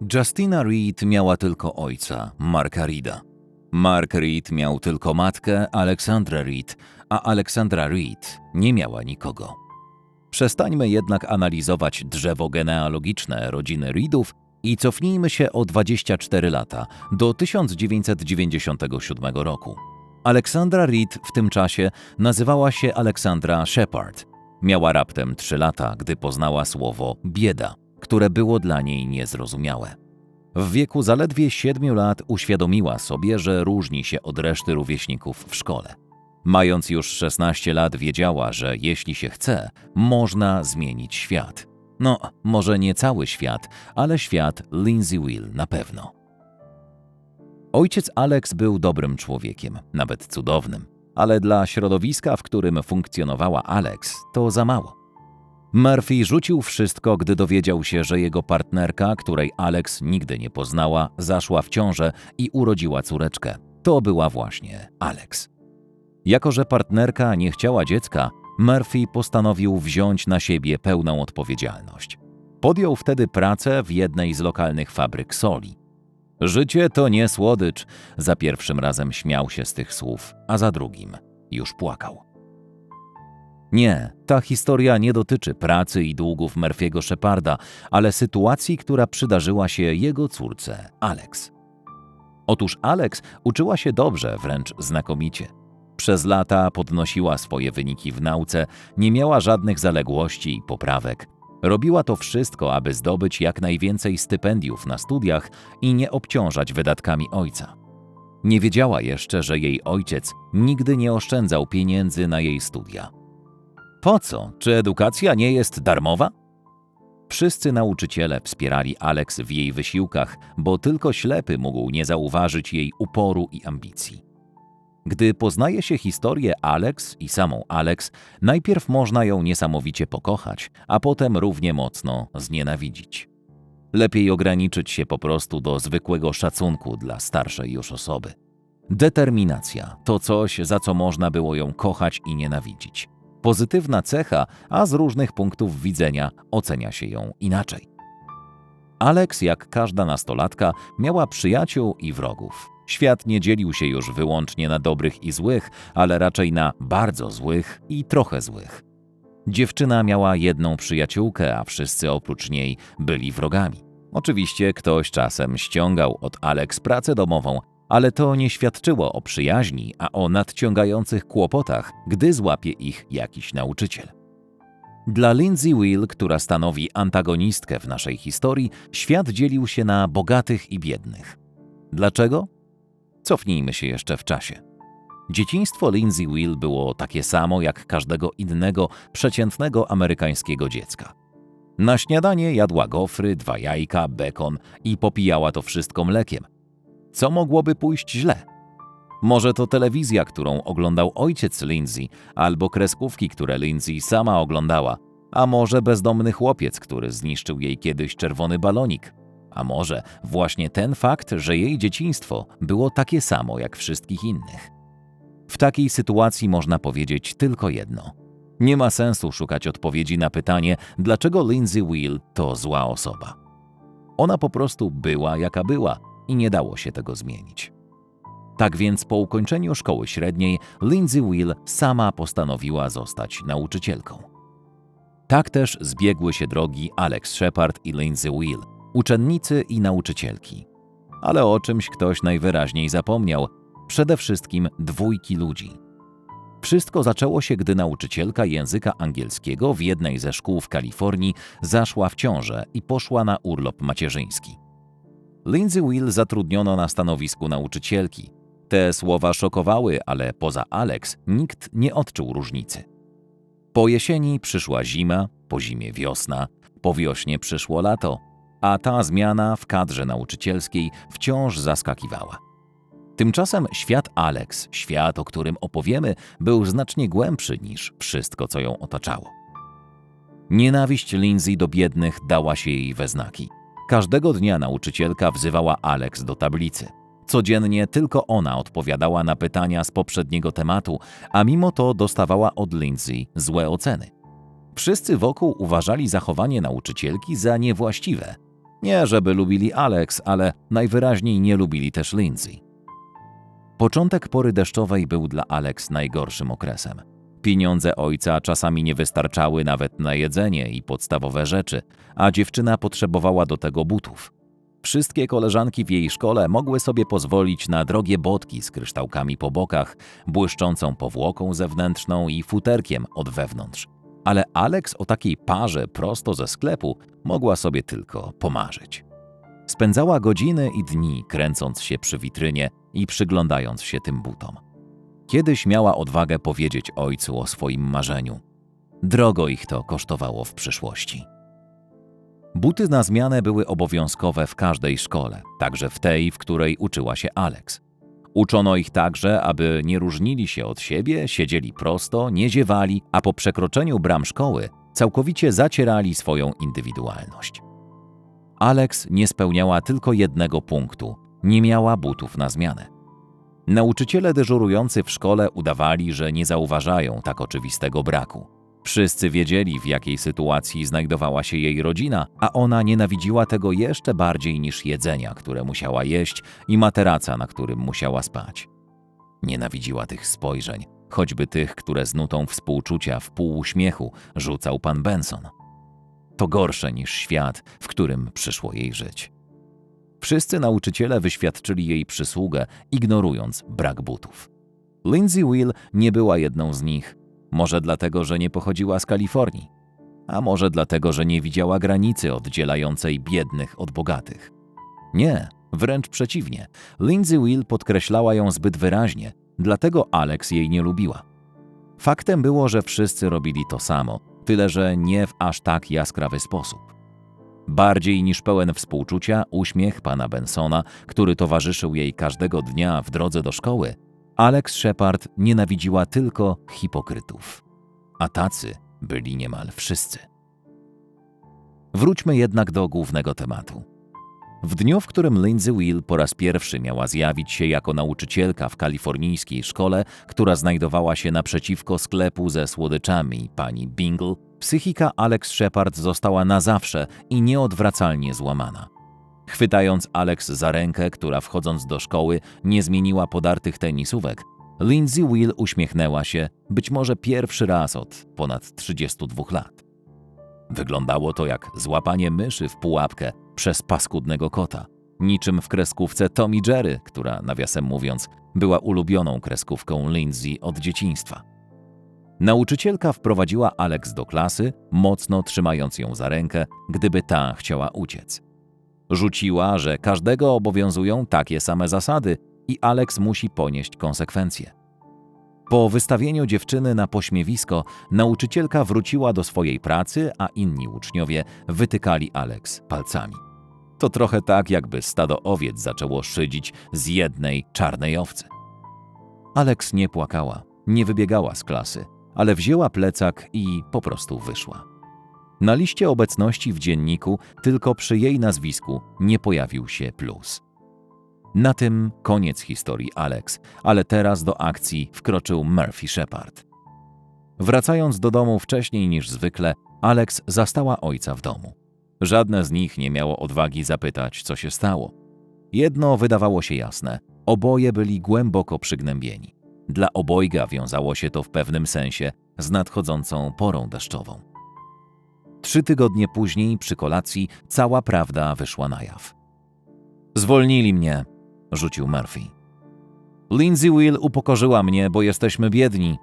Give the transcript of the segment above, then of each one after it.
Justina Reed miała tylko ojca, Marka Reeda. Mark Reed miał tylko matkę, Alexandra Reed, a Alexandra Reed nie miała nikogo. Przestańmy jednak analizować drzewo genealogiczne rodziny Reedów i cofnijmy się o 24 lata do 1997 roku. Alexandra Reed w tym czasie nazywała się Alexandra Shepard. Miała raptem 3 lata, gdy poznała słowo bieda, które było dla niej niezrozumiałe. W wieku zaledwie 7 lat uświadomiła sobie, że różni się od reszty rówieśników w szkole. Mając już 16 lat, wiedziała, że jeśli się chce, można zmienić świat. No, może nie cały świat, ale świat Lindsay Will na pewno. Ojciec Alex był dobrym człowiekiem, nawet cudownym, ale dla środowiska, w którym funkcjonowała Alex, to za mało. Murphy rzucił wszystko, gdy dowiedział się, że jego partnerka, której Alex nigdy nie poznała, zaszła w ciążę i urodziła córeczkę. To była właśnie Alex. Jako, że partnerka nie chciała dziecka, Murphy postanowił wziąć na siebie pełną odpowiedzialność. Podjął wtedy pracę w jednej z lokalnych fabryk soli. Życie to nie słodycz. Za pierwszym razem śmiał się z tych słów, a za drugim już płakał. Nie, ta historia nie dotyczy pracy i długów Murphy'ego Sheparda, ale sytuacji, która przydarzyła się jego córce, Alex. Otóż Alex uczyła się dobrze, wręcz znakomicie. Przez lata podnosiła swoje wyniki w nauce, nie miała żadnych zaległości i poprawek. Robiła to wszystko, aby zdobyć jak najwięcej stypendiów na studiach i nie obciążać wydatkami ojca. Nie wiedziała jeszcze, że jej ojciec nigdy nie oszczędzał pieniędzy na jej studia. Po co? Czy edukacja nie jest darmowa? Wszyscy nauczyciele wspierali Alex w jej wysiłkach, bo tylko ślepy mógł nie zauważyć jej uporu i ambicji. Gdy poznaje się historię Alex i samą Alex, najpierw można ją niesamowicie pokochać, a potem równie mocno znienawidzić. Lepiej ograniczyć się po prostu do zwykłego szacunku dla starszej już osoby. Determinacja to coś, za co można było ją kochać i nienawidzić. Pozytywna cecha, a z różnych punktów widzenia ocenia się ją inaczej. Alex, jak każda nastolatka, miała przyjaciół i wrogów. Świat nie dzielił się już wyłącznie na dobrych i złych, ale raczej na bardzo złych i trochę złych. Dziewczyna miała jedną przyjaciółkę, a wszyscy oprócz niej byli wrogami. Oczywiście ktoś czasem ściągał od Alex pracę domową, ale to nie świadczyło o przyjaźni, a o nadciągających kłopotach, gdy złapie ich jakiś nauczyciel. Dla Lindsay Will, która stanowi antagonistkę w naszej historii, świat dzielił się na bogatych i biednych. Dlaczego? Cofnijmy się jeszcze w czasie. Dzieciństwo Lindsay Will było takie samo jak każdego innego przeciętnego amerykańskiego dziecka. Na śniadanie jadła gofry, dwa jajka, bekon i popijała to wszystko mlekiem. Co mogłoby pójść źle? Może to telewizja, którą oglądał ojciec Lindsay, albo kreskówki, które Lindsay sama oglądała, a może bezdomny chłopiec, który zniszczył jej kiedyś czerwony balonik. A może właśnie ten fakt, że jej dzieciństwo było takie samo jak wszystkich innych. W takiej sytuacji można powiedzieć tylko jedno. Nie ma sensu szukać odpowiedzi na pytanie, dlaczego Lindsay Will to zła osoba. Ona po prostu była jaka była i nie dało się tego zmienić. Tak więc po ukończeniu szkoły średniej Lindsay Will sama postanowiła zostać nauczycielką. Tak też zbiegły się drogi Alex Shepard i Lindsay Will, uczennicy i nauczycielki. Ale o czymś ktoś najwyraźniej zapomniał, przede wszystkim dwójki ludzi. Wszystko zaczęło się, gdy nauczycielka języka angielskiego w jednej ze szkół w Kalifornii zaszła w ciążę i poszła na urlop macierzyński. Lindsay Will zatrudniono na stanowisku nauczycielki. Te słowa szokowały, ale poza Alex nikt nie odczuł różnicy. Po jesieni przyszła zima, po zimie wiosna, po wiośnie przyszło lato, a ta zmiana w kadrze nauczycielskiej wciąż zaskakiwała. Tymczasem świat Alex, świat, o którym opowiemy, był znacznie głębszy niż wszystko, co ją otaczało. Nienawiść Lindsay do biednych dała się jej we znaki. Każdego dnia nauczycielka wzywała Alex do tablicy. Codziennie tylko ona odpowiadała na pytania z poprzedniego tematu, a mimo to dostawała od Lindsay złe oceny. Wszyscy wokół uważali zachowanie nauczycielki za niewłaściwe. Nie, żeby lubili Alex, ale najwyraźniej nie lubili też Lindsay. Początek pory deszczowej był dla Alex najgorszym okresem. Pieniądze ojca czasami nie wystarczały nawet na jedzenie i podstawowe rzeczy, a dziewczyna potrzebowała do tego butów. Wszystkie koleżanki w jej szkole mogły sobie pozwolić na drogie botki z kryształkami po bokach, błyszczącą powłoką zewnętrzną i futerkiem od wewnątrz. Ale Alex o takiej parze prosto ze sklepu mogła sobie tylko pomarzyć. Spędzała godziny i dni kręcąc się przy witrynie i przyglądając się tym butom. Kiedyś miała odwagę powiedzieć ojcu o swoim marzeniu. Drogo ich to kosztowało w przyszłości. Buty na zmianę były obowiązkowe w każdej szkole, także w tej, w której uczyła się Alex. Uczono ich także, aby nie różnili się od siebie, siedzieli prosto, nie ziewali, a po przekroczeniu bram szkoły całkowicie zacierali swoją indywidualność. Alex nie spełniała tylko jednego punktu nie miała butów na zmianę. Nauczyciele dyżurujący w szkole udawali, że nie zauważają tak oczywistego braku. Wszyscy wiedzieli, w jakiej sytuacji znajdowała się jej rodzina, a ona nienawidziła tego jeszcze bardziej niż jedzenia, które musiała jeść i materaca, na którym musiała spać. Nienawidziła tych spojrzeń, choćby tych, które z nutą współczucia w półuśmiechu rzucał pan Benson. To gorsze niż świat, w którym przyszło jej żyć. Wszyscy nauczyciele wyświadczyli jej przysługę, ignorując brak butów. Lindsay Will nie była jedną z nich. Może dlatego, że nie pochodziła z Kalifornii, a może dlatego, że nie widziała granicy oddzielającej biednych od bogatych. Nie, wręcz przeciwnie. Lindsay Will podkreślała ją zbyt wyraźnie, dlatego Alex jej nie lubiła. Faktem było, że wszyscy robili to samo, tyle że nie w aż tak jaskrawy sposób. Bardziej niż pełen współczucia, uśmiech pana Bensona, który towarzyszył jej każdego dnia w drodze do szkoły, Alex Shepard nienawidziła tylko hipokrytów. A tacy byli niemal wszyscy. Wróćmy jednak do głównego tematu. W dniu, w którym Lindsay Will po raz pierwszy miała zjawić się jako nauczycielka w kalifornijskiej szkole, która znajdowała się naprzeciwko sklepu ze słodyczami pani Bingle, psychika Alex Shepard została na zawsze i nieodwracalnie złamana. Chwytając Alex za rękę, która wchodząc do szkoły nie zmieniła podartych tenisówek, Lindsay Will uśmiechnęła się, być może pierwszy raz od ponad 32 lat. Wyglądało to jak złapanie myszy w pułapkę przez paskudnego kota, niczym w kreskówce Tommy Jerry, która, nawiasem mówiąc, była ulubioną kreskówką Lindsay od dzieciństwa. Nauczycielka wprowadziła Alex do klasy, mocno trzymając ją za rękę, gdyby ta chciała uciec. Rzuciła, że każdego obowiązują takie same zasady i Alex musi ponieść konsekwencje. Po wystawieniu dziewczyny na pośmiewisko, nauczycielka wróciła do swojej pracy, a inni uczniowie wytykali Alex palcami. To trochę tak, jakby stado owiec zaczęło szydzić z jednej czarnej owcy. Alex nie płakała, nie wybiegała z klasy, ale wzięła plecak i po prostu wyszła. Na liście obecności w dzienniku tylko przy jej nazwisku nie pojawił się plus. Na tym koniec historii Alex, ale teraz do akcji wkroczył Murphy Shepard. Wracając do domu wcześniej niż zwykle, Alex zastała ojca w domu. Żadne z nich nie miało odwagi zapytać, co się stało. Jedno wydawało się jasne: oboje byli głęboko przygnębieni. Dla obojga wiązało się to w pewnym sensie z nadchodzącą porą deszczową. Trzy tygodnie później, przy kolacji, cała prawda wyszła na jaw. Zwolnili mnie, rzucił Murphy. Lindsay Will upokorzyła mnie, bo jesteśmy biedni,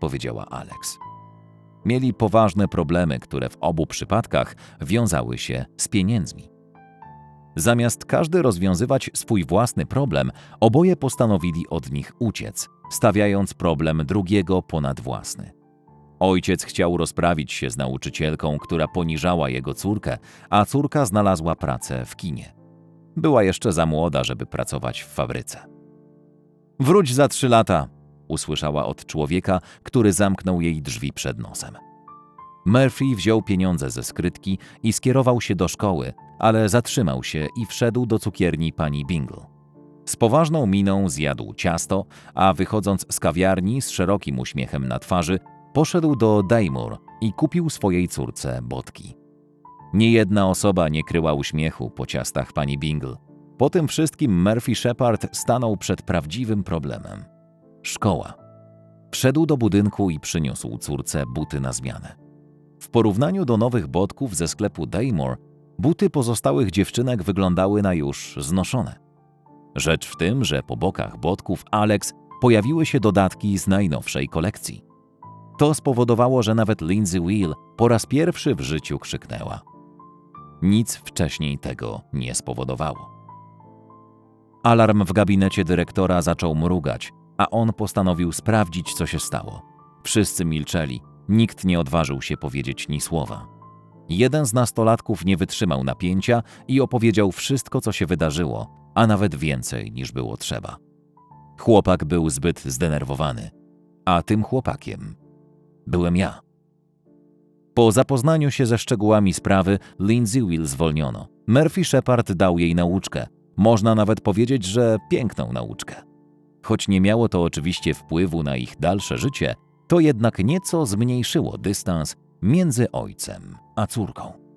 powiedziała Alex. Mieli poważne problemy, które w obu przypadkach wiązały się z pieniędzmi. Zamiast każdy rozwiązywać swój własny problem, oboje postanowili od nich uciec, stawiając problem drugiego ponad własny. Ojciec chciał rozprawić się z nauczycielką, która poniżała jego córkę, a córka znalazła pracę w kinie. Była jeszcze za młoda, żeby pracować w fabryce. Wróć za trzy lata, usłyszała od człowieka, który zamknął jej drzwi przed nosem. Murphy wziął pieniądze ze skrytki i skierował się do szkoły, ale zatrzymał się i wszedł do cukierni pani Bingle. Z poważną miną zjadł ciasto, a wychodząc z kawiarni z szerokim uśmiechem na twarzy, poszedł do Daymore i kupił swojej córce botki. Niejedna osoba nie kryła uśmiechu po ciastach pani Bingle. Po tym wszystkim Murphy Shepard stanął przed prawdziwym problemem. Szkoła. Wszedł do budynku i przyniósł córce buty na zmianę. W porównaniu do nowych botków ze sklepu Daymore, buty pozostałych dziewczynek wyglądały na już znoszone. Rzecz w tym, że po bokach botków Alex pojawiły się dodatki z najnowszej kolekcji. To spowodowało, że nawet Lindsay Will po raz pierwszy w życiu krzyknęła. Nic wcześniej tego nie spowodowało. Alarm w gabinecie dyrektora zaczął mrugać, a on postanowił sprawdzić, co się stało. Wszyscy milczeli, nikt nie odważył się powiedzieć ni słowa. Jeden z nastolatków nie wytrzymał napięcia i opowiedział wszystko, co się wydarzyło, a nawet więcej niż było trzeba. Chłopak był zbyt zdenerwowany, a tym chłopakiem byłem ja. Po zapoznaniu się ze szczegółami sprawy, Lindsay Will zwolniono. Murphy Shepard dał jej nauczkę. Można nawet powiedzieć, że piękną nauczkę. Choć nie miało to oczywiście wpływu na ich dalsze życie, to jednak nieco zmniejszyło dystans między ojcem a córką.